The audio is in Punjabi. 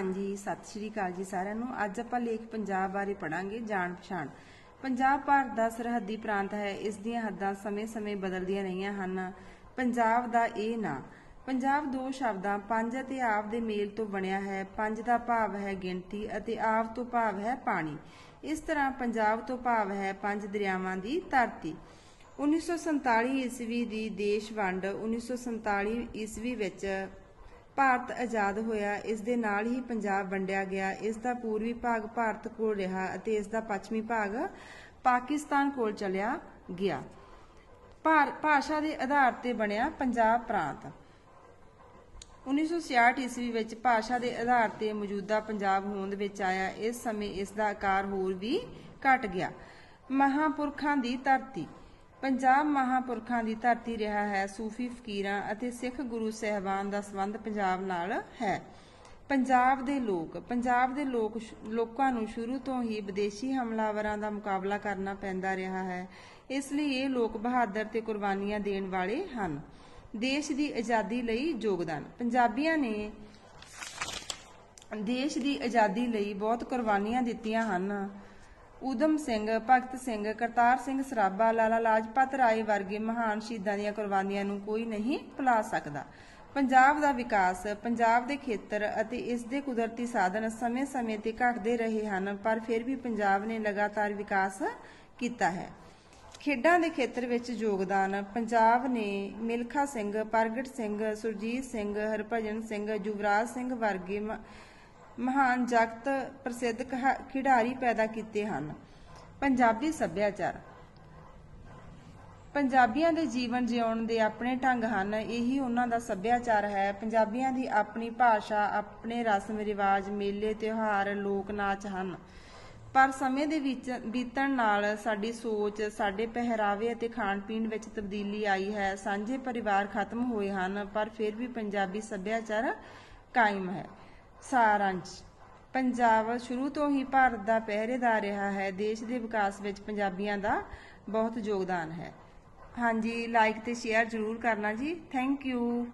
ਹਾਂਜੀ, ਸਤਿ ਸ਼੍ਰੀ ਅਕਾਲ ਜੀ ਸਾਰਿਆਂ ਨੂੰ। ਅੱਜ ਆਪਾਂ ਲੇਖ ਪੰਜਾਬ ਬਾਰੇ ਪੜਾਂਗੇ ਜਾਣ ਪਛਾਣ। ਪੰਜਾਬ ਭਾਰਤ ਦਾ ਸਰਹੱਦੀ ਪ੍ਰਾਂਤ ਹੈ। ਇਸ ਦੀਆਂ ਹੱਦਾਂ ਸਮੇਂ-ਸਮੇਂ ਬਦਲਦੀਆਂ ਰਹੀਆਂ ਹਨ। ਪੰਜਾਬ ਦਾ ਇਹ ਨਾਂ। ਪੰਜਾਬ ਦੋ ਸ਼ਬਦਾਂ, ਪੰਜ ਅਤੇ ਆਪ ਦੇ ਮੇਲ ਤੋਂ ਬਣਿਆ ਹੈ। ਪੰਜ ਦਾ ਭਾਵ ਹੈ ਗਿਣਤੀ ਅਤੇ ਆਪ ਤੋਂ ਭਾਵ ਹੈ ਪਾਣੀ। ਇਸ ਤਰ੍ਹਾਂ ਪੰਜਾਬ ਤੋਂ ਭਾਵ ਹੈ ਪੰਜ ਦਰਿਆਵਾਂ ਦੀ ਧਰਤੀ। 1947 ਈਸਵੀ ਦੀ ਦੇਸ਼ ਵੰਡ 1947 ਈਸਵੀ ਵਿੱਚ ਭਾਰਤ ਆਜ਼ਾਦ ਹੋਇਆ, ਇਸ ਦੇ ਨਾਲ ਹੀ ਪੰਜਾਬ ਵੰਡਿਆ ਗਿਆ। ਇਸ ਦਾ ਪੂਰਬੀ ਭਾਗ ਭਾਰਤ ਕੋਲ ਰਿਹਾ ਅਤੇ ਇਸ ਦਾ ਪੱਛਮੀ ਭਾਗ ਪਾਕਿਸਤਾਨ ਕੋਲ ਚਲਿਆ ਗਿਆ। ਭਾਰ- ਭਾਸ਼ਾ ਦੇ ਆਧਾਰ ਤੇ ਬਣਿਆ ਪੰਜਾਬ ਪ੍ਰਾਂਤ। 1966 ਈਸਵੀ ਵਿੱਚ ਭਾਸ਼ਾ ਦੇ ਆਧਾਰ ਤੇ ਮੌਜੂਦਾ ਪੰਜਾਬ ਹੋਂਦ ਵਿੱਚ ਆਇਆ। ਇਸ ਸਮੇਂ ਇਸ ਦਾ ਆਕਾਰ ਹੋਰ ਵੀ ਘਟ ਗਿਆ। ਮਹਾਪੁਰਖਾਂ ਦੀ ਧਰਤੀ। ਪੰਜਾਬ ਮਹਾਪੁਰਖਾਂ ਦੀ ਧਰਤੀ ਰਿਹਾ ਹੈ, ਸੂਫੀ ਫਕੀਰਾਂ ਅਤੇ ਸਿੱਖ ਗੁਰੂ ਸਹਿਬਾਨ ਦਾ ਸੰਬੰਧ ਪੰਜਾਬ ਨਾਲ ਹੈ। ਪੰਜਾਬ ਦੇ ਲੋਕ, ਪੰਜਾਬ ਦੇ ਲੋਕ ਲੋਕਾਂ ਨੂੰ ਸ਼ੁਰੂ ਤੋਂ ਹੀ ਵਿਦੇਸ਼ੀ ਹਮਲਾਵਰਾਂ ਦਾ ਮੁਕਾਬਲਾ ਕਰਨਾ ਪੈਂਦਾ ਰਿਹਾ ਹੈ। ਇਸ ਲਈ ਇਹ ਲੋਕ ਬਹਾਦਰ ਤੇ ਕੁਰਬਾਨੀਆਂ ਦੇਣ ਵਾਲੇ ਹਨ। ਦੇਸ਼ ਦੀ ਆਜ਼ਾਦੀ ਲਈ ਯੋਗਦਾਨ। ਪੰਜਾਬੀਆਂ ਨੇ ਦੇਸ਼ ਦੀ ਆਜ਼ਾਦੀ ਲਈ ਬਹੁਤ ਕੁਰਬਾਨੀਆਂ ਦਿੱਤੀਆਂ ਹਨ। ਊਧਮ ਸਿੰਘ, ਭਗਤ ਸਿੰਘ, ਕਰਤਾਰ ਸਿੰਘ, ਸਰਾਭਾ, ਲਾਲਾ ਲਾਜਪਤ ਰਾਏ ਵਰਗੇ ਮਹਾਨ ਸ਼ਹੀਦਾਂ ਦੀਆਂ ਕੁਰਬਾਨੀਆਂ ਨੂੰ ਕੋਈ ਨਹੀਂ ਭੁਲਾ ਸਕਦਾ। ਪੰਜਾਬ ਦਾ ਵਿਕਾਸ, ਪੰਜਾਬ ਦੇ ਖੇਤਰ ਅਤੇ ਇਸ ਦੇ ਕੁਦਰਤੀ ਸਾਧਨ ਸਮੇਂ-ਸਮੇਂ ਤੇ ਘਟਦੇ ਰਹੇ ਹਨ, ਪਰ ਫਿਰ ਵੀ ਪੰਜਾਬ ਨੇ ਲਗਾਤਾਰ ਵਿਕਾਸ ਕੀਤਾ ਹੈ। ਖੇਡਾਂ ਦੇ ਖੇਤਰ ਵਿੱਚ ਯੋਗਦਾਨ, ਪੰਜਾਬ ਨੇ ਮਿਲਖਾ ਸਿੰਘ, ਪ੍ਰਗਟ ਸਿੰਘ, ਸੁਰਜੀਤ ਸਿੰਘ, ਹਰਭਜਨ ਸਿੰਘ, ਯੁਵਰਾਜ ਸਿੰਘ ਵਰਗੇ ਮਹਾਨ ਜਗਤ ਪ੍ਰਸਿੱਧ ਖਿਡਾਰੀ ਪੈਦਾ ਕੀਤੇ ਹਨ। ਪੰਜਾਬੀ ਸੱਭਿਆਚਾਰ। ਪੰਜਾਬੀਆਂ ਦੇ ਜੀਵਨ ਜਿਉਣ ਦੇ ਆਪਣੇ ਢੰਗ ਹਨ। ਇਹੀ ਉਹਨਾਂ ਦਾ ਸੱਭਿਆਚਾਰ ਹੈ। ਪੰਜਾਬੀਆਂ ਦੀ ਆਪਣੀ ਭਾਸ਼ਾ, ਆਪਣੇ ਰਸਮ, ਰਿਵਾਜ, ਮੇਲੇ, ਤਿਉਹਾਰ, ਲੋਕ ਨਾਚ ਹਨ। ਪਰ ਸਮੇਂ ਦੇ ਵਿੱਚ ਬੀਤਣ ਨਾਲ ਸਾਡੀ ਸੋਚ, ਸਾਡੇ ਪਹਿਰਾਵੇ ਅਤੇ ਖਾਣ ਪੀਣ ਵਿੱਚ ਤਬਦੀਲੀ ਆਈ ਹੈ। ਸਾਂਝੇ ਪਰਿਵਾਰ ਖਤਮ ਹੋਏ ਹਨ, ਪਰ ਫਿਰ ਵੀ ਪੰਜਾਬੀ ਸੱਭਿਆਚਾਰ ਕਾਇਮ ਹੈ। ਸਾਰਾਂਸ਼। ਪੰਜਾਬ ਸ਼ੁਰੂ ਤੋਂ ਹੀ ਭਾਰਤ ਦਾ ਪਹਿਰੇਦਾਰ ਰਿਹਾ ਹੈ। ਦੇਸ਼ ਦੇ ਵਿਕਾਸ ਵਿੱਚ ਪੰਜਾਬੀਆਂ ਦਾ ਬਹੁਤ ਯੋਗਦਾਨ ਹੈ। ਹਾਂਜੀ ਲਾਈਕ ਤੇ ਸ਼ੇਅਰ ਜ਼ਰੂਰ ਕਰਨਾ ਜੀ। Thank you